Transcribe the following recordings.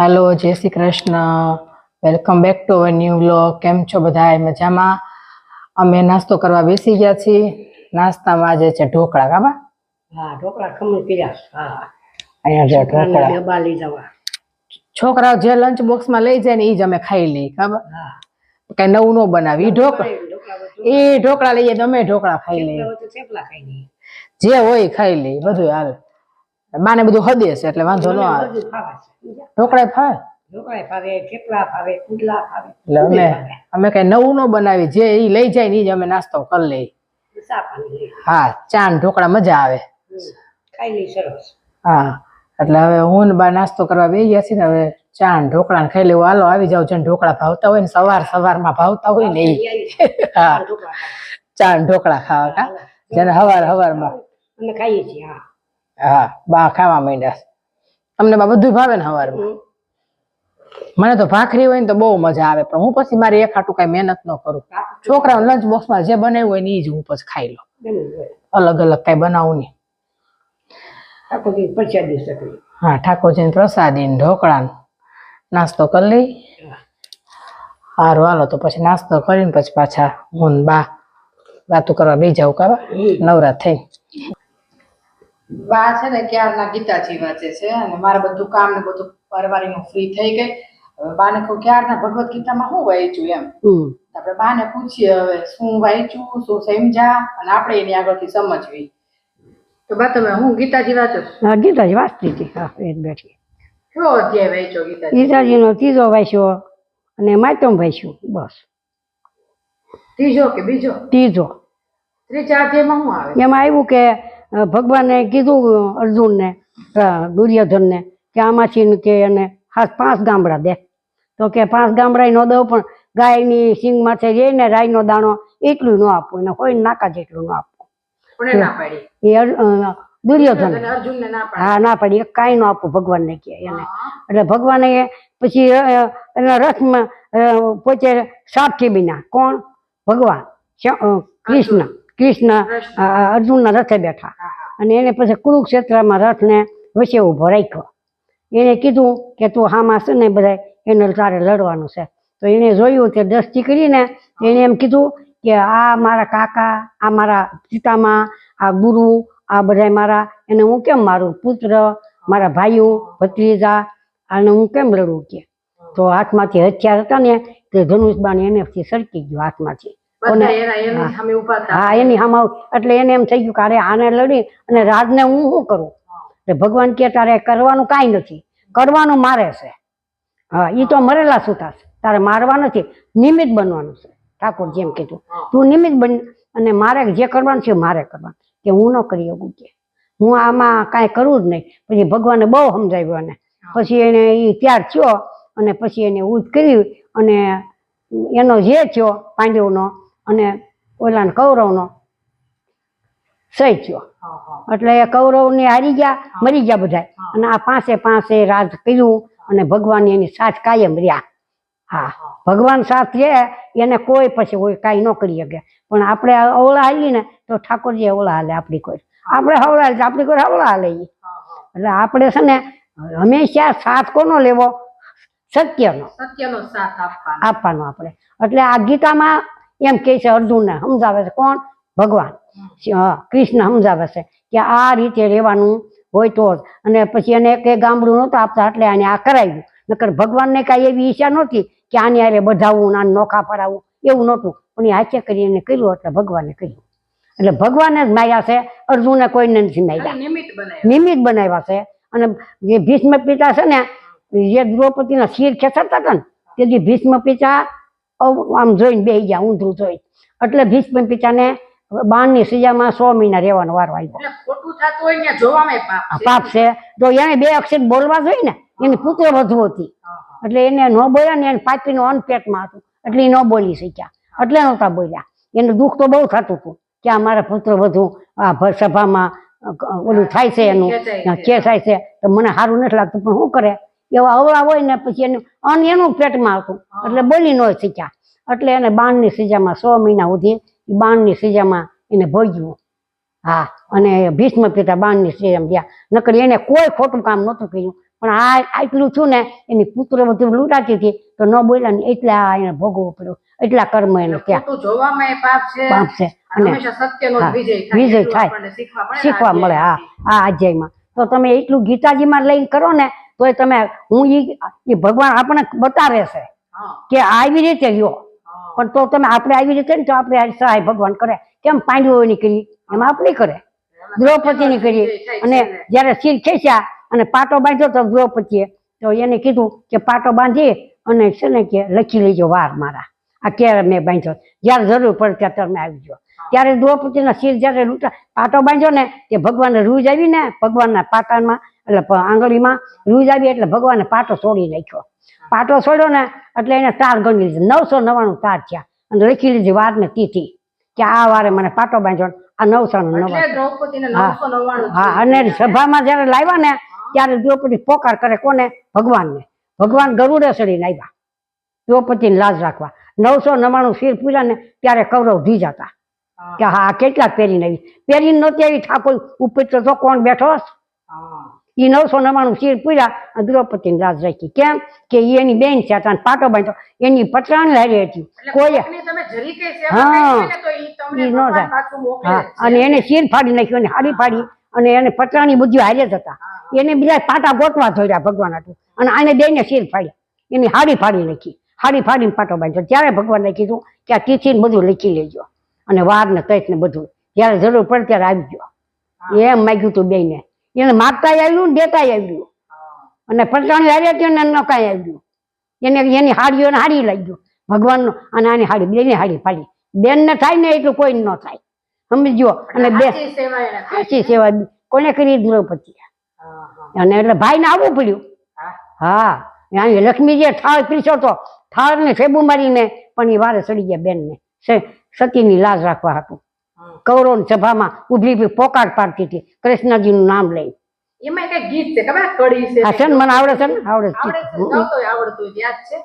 Hello Jai Shri Krishna. Welcome back to our new vlog કેમ છો બધા મજામાં? અમે નાસ્તો કરવા બેસી ગયા છીએ. નાસ્તામાં આજે છે ઢોકળા કાબા હા ઢોકળા ખમણ પીયા હા. અહીંયા છે ઢોકળા. ડબ્બા લઈ જવા. છોકરાઓ જે લંચ બોક્સમાં લઈ જાય ને એ જ અમે ખાઈ લઈએ ખબર હા. કઈ નવું ન બનાવી ઢોકળા એ ઢોકળા લઈએ તો અમે ઢોકળા ખાઈ લઈએ. જે હોય ખાઈ લઈએ બધું હાલ. માને બધું હદે છે એટલે વાંધો ન આવે. ઢોકળા ફાવે? ઢોકળા ફાવે થેપલા ફાવે પુડલા ફાવે એટલે અમે અમે કઈ નવું ન બનાવી જે એ લઈ જાય ને એ જ અમે નાસ્તો કરી લઈ હા ચા ને ઢોકળા મજા આવે. ખાઈ લઈ સરસ. હા એટલે હવે હું ને બા નાસ્તો કરવા બેસી ગયા છીએ ને હવે ચા ને ઢોકળા ને ખાઈ લેવું. હાલો આવી જાવ જેને ઢોકળા ભાવતા હોય ને સવાર સવારમાં ભાવતા હોય ને હા. ચા ને ઢોકળા ખાવા. કા? જેને હવાર હવારમાં ખાઈએ છીએ હા. હા બા ખાવા માંડ્યા. તમને બધું ભાવે ને હવારમાં. મને તો ભાખરી હોય ને તો બહુ મજા આવે પણ હું પછી મારી એક હાટું કઈ મહેનત ન કરું. છોકરાઓ લંચ બોક્સમાં જે બનાવ્યું હોય ને એ જ હું પછી ખાઈ લઉં. હોય. અલગ અલગ કઈ બનાવું નહીં. હા ઠાકોરજીને પ્રસાદી ઢોકળા નાસ્તો કરી લઈ. સારું હાલો તો પછી નાસ્તો કરીને પછી પાછા હું બા વાતું કરવા બે જાવ કાવા નવરા થઈ. બા છે ને ક્યારના ગીતાજી વાંચે છે અને મારે બધું કામ ને બધું પરવારીનું ફ્રી થઈ ગઈ. હવે બાને કહું ક્યારના ભગવત ગીતામાં શું વાંચ્યું એમ? આપણે બાને પૂછીએ હવે શું વાંચ્યું શું સમજ્યા? અને આપણે એની આગળથી સમજવી તો બા તમે હું ગીતાજી વાંચો? હા ગીતાજી વાંચતી હતી. હા એ બેઠી. કયો અધ્યાય વાંચ્યો ગીતાજી ગીતાજીનો ત્રીજો વાંચ્યો અને માતમ વાંચ્યું બસ. ત્રીજો કે બીજો? ત્રીજો. ત્રીજા અધ્યાયમાં શું આવે? એમાં આવ્યું કે ભગવાને કીધું અર્જુનને દુર્યોધનને કે આમાંથી ને કે એને ખાસ પાંચ ગામડા દે. તો કે પાંચ ગામડા ન દઉં પણ ગાયની સિંગ માથે રહીને રાઈનો દાણો એટલું ન આપવું એને હોય નાકા જેટલું ન આપવું એ દુર્યોધન. હા ના પાડી એક કાંઈ ન આપવું ભગવાનને કે એને. એટલે ભગવાને પછી એના રથમાં પોતે સાપથી બીના. કોણ? ભગવાન કૃષ્ણ. કૃષ્ણ અર્જુનના રથે બેઠા. અને એને પછી કુરુક્ષેત્રમાં રથને વચ્ચે ઊભો રાખ્યો. એને કીધું કે તું હામાં છે ને બધા એને તારે લડવાનું છે. તો એને જોયું કે દસથી કરીને એને એમ કીધું કે આ મારા કાકા આ મારા પિતામાં આ ગુરુ આ બધા મારા એને હું કેમ મારું પુત્ર મારા ભાઈઓ ભત્રીજા આને હું કેમ લડું કે? તો હાથમાંથી હથિયાર હતા ને તે ધનુષ બાણ એનેથી સરકી ગયું હાથમાંથી. હા. એની સામે એટલે એને એમ થઈ ગયું કે અરે આને લડી અને રાજને હું શું કરું? એટલે ભગવાન કે તારે કરવાનું કાંઈ નથી. કરવાનું મારે છે. હા એ તો મરેલા સુતા છે. તારે મારવા નથી. નિમિત્ત બનવાનું છે. ઠાકોર જેમ કીધું. તું નિમિત્ત બન અને મારે જે કરવાનું છે મારે કરવાનું. કે હું ન કરી શકું કે. હું આમાં કાંઈ કરવું જ નહીં. પછી ભગવાને બહુ સમજાવ્યું એને પછી એને એ ત્યાર થયો અને પછી એને ઉદ કર્યું અને એનો જે થયો પાંડવનો અને ઓલાને કૌરવનો સહી થયો. એટલે એ કૌરવને હારી ગયા મરી ગયા બધા અને આ પાંચે પાસે રાજ કર્યું અને ભગવાન એની સાથ કાયમ રહ્યા. હા ભગવાન સાથ રહે એને કોઈ પછી કોઈ કાંઈ ન કરી શકે. પણ આપણે અવળા હાલીએ ને તો ઠાકોરજી અવળા હાલે આપણી કોઈ. આપણે હવળા હાલે આપણી કોઈ હવળા હાલે. એટલે આપણે છે ને હંમેશા સાથ કોનો લેવો? સત્યનો. સત્યનો સાથ આપવાનો. આપવાનો આપણે. એટલે આ ગીતામાં એમ કે છે અર્જુનને સમજાવે છે કોણ? ભગવાન. કૃષ્ણ સમજાવે છે કે આ રીતે રહેવાનું હોય તો જ. અને પછી એને કઈ ગામડું નહોતું આપતા એટલે આને આ કરાવ્યું. નકર ભગવાનને કાંઈ એવી ઈચ્છા નહોતી કે આને આરે બધાવું આને નોખા ફરાવું. એવું નહોતું. પણ એ હાથે કરીને કર્યું એટલે ભગવાને કર્યું. એટલે ભગવાને જ માર્યા છે અર્જુને કોઈને નથી માયા નિમિત નિમિત્ત બનાવ્યા. છે. અને જે ભીષ્મ પિતા છે ને જે દ્રૌપદીના શિર ખેંચાતા હતા ને તેથી ભીષ્મ પિતા આમ જોઈને બે ગયા ઊંધું જોઈ એટલે ભીષ્મ પિતાને બાણની સજામાં સો મહિના રહેવાનો વારો આવ્યો. પાપ છે. જો તો એને બે અક્ષર બોલવા જોઈએ ને એની પુત્ર વધુ હતી. એટલે એને ન બોલ્યા ને એને પાપીનું અન્ન પેટમાં હતું. એટલે એ ન બોલી શક્યા. એટલે નહોતા બોલ્યા. એને દુઃખ તો બહુ થતું હતું કે આ મારા પુત્ર વધુ આ સભામાં ઓલું થાય છે એનું કે થાય છે. તો મને સારું નથી લાગતું પણ શું કરે? એવા અવળા હોય ને પછી એનું અન્ન એનું પેટમાં હતું એટલે બોલી ન શીખ્યા એટલે એને બાણની સજામાં સો મહિના સુધી બાણની સજામાં એને ભોગ્યું. હા અને ભીષ્મ પિતા બાણની સજામાં ગયા. નકર એને કોઈ ખોટું કામ નહોતું કર્યું. પણ આ આટલું છું ને એની પુત્ર બધું લૂંટાતી હતી તો ન બોલ્યા ને એટલે આ એને ભોગવવું પડ્યું. એટલા કર્મ એને ત્યાં જોવામાં પાપ છે. અને અને વિજય થાય. શીખવા મળે હા આ અધ્યાયમાં. તો તમે એટલું ગીતાજીમાં લઈને કરો ને તોય તમે હું એ ભગવાન આપણને બતાવે છે કે આવી રીતે રહ્યો પણ તો તમે આપણે આવી રીતે ને તો આપણે સહાય ભગવાન કરે. કેમ પાંડવોની કરી એમ આપણે કરે. દ્રૌપદીની કરી અને જ્યારે શિર ખેંચ્યા અને પાટો બાંધ્યો તો દ્રૌપદીએ તો એને કીધું કે પાટો બાંધી અને છે ને કે લખી લેજો વાર મારા. આ ક્યારે મેં બાંધ્યો? જ્યારે જરૂર પડે ત્યારે તમે આવી જાઓ. ત્યારે દ્રૌપદીના શિર જ્યારે લૂંટા પાટો બાંધ્યો ને તે ભગવાનને રૂજ આવી ને ભગવાનના પાટામાં એટલે આંગળીમાં રૂજ આવી એટલે ભગવાને પાટો છોડી નાખ્યો. પાટો છોડ્યો ને એટલે એને તાર ગણી લીધો. નવસો નવ્વાણું તાર થયા. અને લખી લીધી વાર ને તિથિ. કે આ વારે મને પાટો બાંધ્યો આ નવસો નવ્વાણું. હા. અને સભામાં જયારે લાવ્યા ને ત્યારે દ્રૌપદી પોકાર કરે કોને? ભગવાનને. ભગવાન ગરુડે ચડીને આવ્યા દ્રૌપદીને લાજ રાખવા. નવસો નવ્વાણું શિર પૂર્યા ને ત્યારે કૌરવ ધીજાતા હા, કે હા કેટલાક પહેરીને આવી? પહેરીને નહોતી આવી ઠાકોર ઉપર તો કોણ બેઠો? ઈ નવસો નવાણું શીર પૂર્યા દ્રૌપદી રાજ રાખી કેમ? કે એની બેન છે પાટો બાંધો એની પટરાણી હારી હતી. કોઈ હા. ને ન હા. અને એને શીર ફાડી નાખ્યું અને હાડી ફાડી અને એને પટરાણી બુદ્ધિ હારે જ હતા. એને બીજા પાટા ગોતવા જોયા ભગવાન હતું અને આને બેને શીર ફાડ્યા. એની હાડી ફાડી નાખી. હાડી ફાડીને પાટો બાંધ્યો. ત્યારે ભગવાન કીધું કે આ તિથિ ને બધું લખી લેજો. અને વાર ને કંઈક ને બધું. જ્યારે જરૂર પડે ત્યારે આવી ગયો એમ માગ્યું તું બેને એને માગતા આવ્યું દેતા આવ્યું. અને પટરાણી હારે ત્યાં ને ન કાંઈ આવ્યું. એને એની હાડીઓ હાડી લાગ્યું. ભગવાનનો અને આની હાડી બેની હાડી ફાડી બેનને થાય ને એટલું કોઈ ન થાય. સમજો અને બે સાચી સેવા કોને કરી દ્રૌપદી. અને એટલે ભાઈને આવવું પડ્યું. હા. અહીં થાળ પીરસ્યો તો થાળ ને સેબુ મારીને પણ એ વારે ચડી ગયા બેનને. સ- સતીની લાજ રાખવા હતું કૌરવ સભામાં ઊભી ઊભી પોકાર પાડતી હતી. કૃષ્ણજીનું નામ લઈ એમાં કઈ ગીત છે? ખબર કડી છે? આ છે ને મને આવડે છે ને? આવડે આવડે છે? છે ગાવતો હોય આવડતું યાદ છે?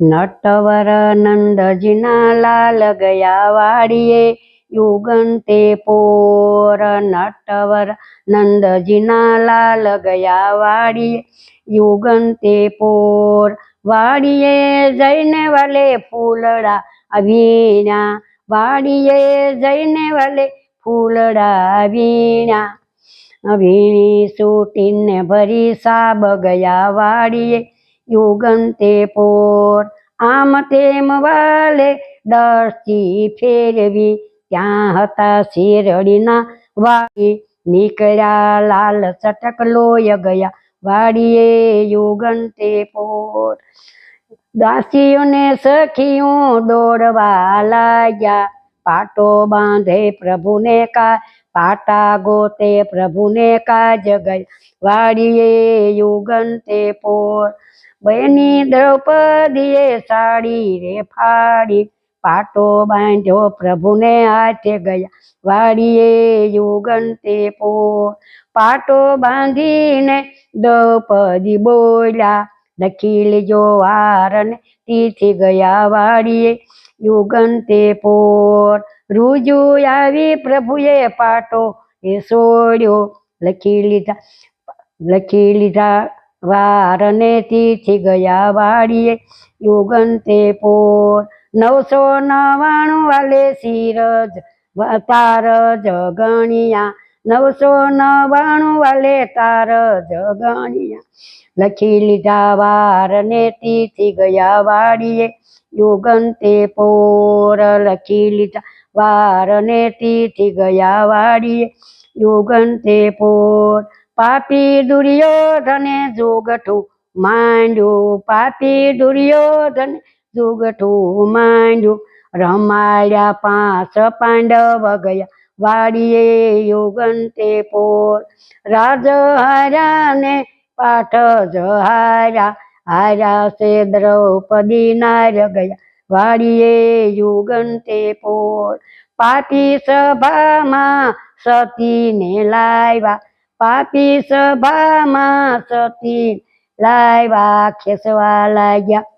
નટવર નંદજીના લાલ ગયા વાડીએ યુગંતે પોર નટવર નંદજીના લાલ ગયા વાડીએ યુગંતે પોર વાડીએ જઈને વાલે ફૂલડા વીણા વાડીએ જઈને વાલે ફૂલડા વીણા વીણી સૂટીને ભરી સાબ ગયા વાડીએ યુગંતે પોર આમ તેમ વાલે દર્શી ફેરવી. ત્યાં હતા શેરડીના વાડી નીકળ્યા, લાલ ચટક લોય ગયા વાડીએ યુગંતે પોર દાસીઓને સખીયું દોડવા લાગ્યા. પાટો બાંધે પ્રભુને કા, પાટા ગોતે પ્રભુને કાજ ગયા વાડીએ યુગંતે પોર, બહેની દ્રૌપદીએ સાડી રે ફાડી. પાટો બાંધ્યો પ્રભુને હાથે ગયા. વાડીએ યુગંતે પોર, પાટો બાંધીને દ્રૌપદી બોલ્યા લખી લેજો વારને તીથી ગયા વાડીએ. યુગંતે પોર રૂજુ આવી પ્રભુએ પાટો એ સોડ્યો. લખી લીધા લખી લીધા વારને તીથી ગયા વાડીએ. યુગંતે પોર નવસો નવાણું વાલે શિરજ તાર જગણિયા નવસો નવાણું વાલે તાર જગણિયા લખી લીધા વાર ને તીથી ગયા વાડીએ. યુગંતે પોર લખી લીધા વાર ને તીથી ગયા વાડીએ. યુગંતે પોર પાપી દુર્યોધને જોગઠું માંડ્યું. પાપી દુર્યોધન જોગઠું માંડ્યું. રમાડ્યા પાંચ પાંડવ ગયા. વાડીએ યુગંતે પોર. રાજ હારાને પાઠ હારા હારા છે દ્રૌપદી નાર ગયા. વાડીએ યુગંતે પોર. પાપી સભામાં સતીને લાવ્યા પાપી સભામાં સતી લાવ્યા ખેસવા લાગ્યા.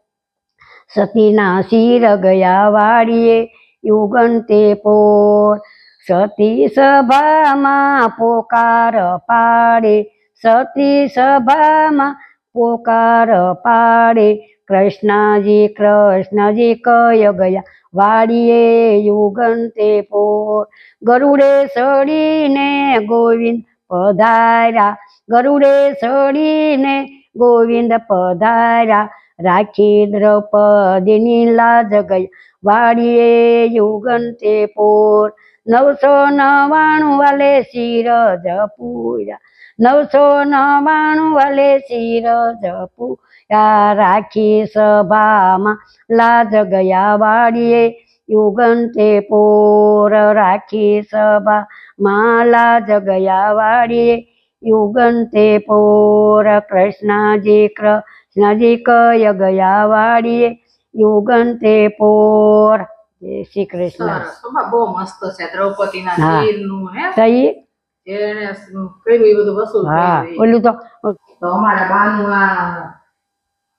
સતીના શિર ગયા વાડીએ યુગંતે પોર. સતી સભામાં પોકાર પાડે સતી સભામાં પોકાર પાડે. કૃષ્ણજી કૃષ્ણજી કય ગયા, વાડીએ યુગંતે પોર. ગરુડે સડીને ગોવિંદ પધાર્યા, ગરુડે સડીને ગોવિંદ પધાર્યા. રાખી દ્રૌપદીની લાજ ગયા વાડીએ યુગંતે પોર. નવસો નવાણું વાલે શિરજ પૂર્યા નવસો નવાણું વાલે શિરજ પૂર્યા રાખી સભામાં લાજ ગયા વાડીએ. યુગંતે પોર રાખી સભામાં લાજ ગયા વાડીએ. યુગંતે પોર કૃષ્ણજી કૃષ્ણજી કય ગયા વાડીએ. યુગંતે પોર જય શ્રી કૃષ્ણ. બહુ મસ્ત છે દ્રૌપદીના હા. હે? સહી જેણે કર્યું એ બધું વસૂલ હા ઓલું તો તો અમારા બાનું આ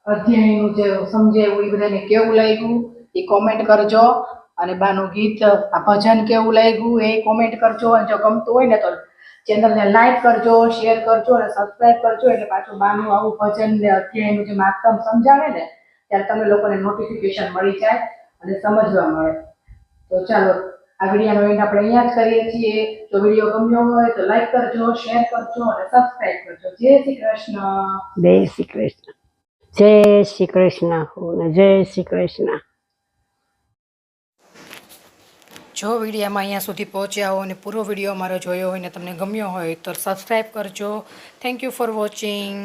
અધ્યાયનું જે સમજાયું એ બધાને કેવું લાગ્યું એ કોમેન્ટ કરજો. અને બાનું ગીત આ ભજન કેવું લાગ્યું એ કોમેન્ટ કરજો. અને જો ગમતું હોય ને તો ચેનલને લાઈક કરજો શેર કરજો અને સબસ્ક્રાઇબ કરજો. એટલે પાછું બાનું આવું ભજન ને અધ્યાયનું જે માતમ સમજાવે ને ત્યારે તમને લોકોને નોટિફિકેશન મળી જાય. અને સમજવા મળે. તો ચાલો આ વિડીયોનો એન્ડ આપણે અહીંયા જ કરીએ છીએ. જો વીડિયો ગમ્યો હોય તો લાઈક કરજો શેર કરજો અને સબસ્ક્રાઇબ કરજો. જય શ્રી કૃષ્ણ. જય શ્રી કૃષ્ણ. જય શ્રી કૃષ્ણ જય શ્રી કૃષ્ણ. જો વિડીયામાં અહીંયા સુધી પહોંચ્યા હો અને પૂરો વીડિયો અમારો જોયો હોય ને તમને ગમ્યો હોય તો સબસ્ક્રાઈબ કરજો. Thank you for watching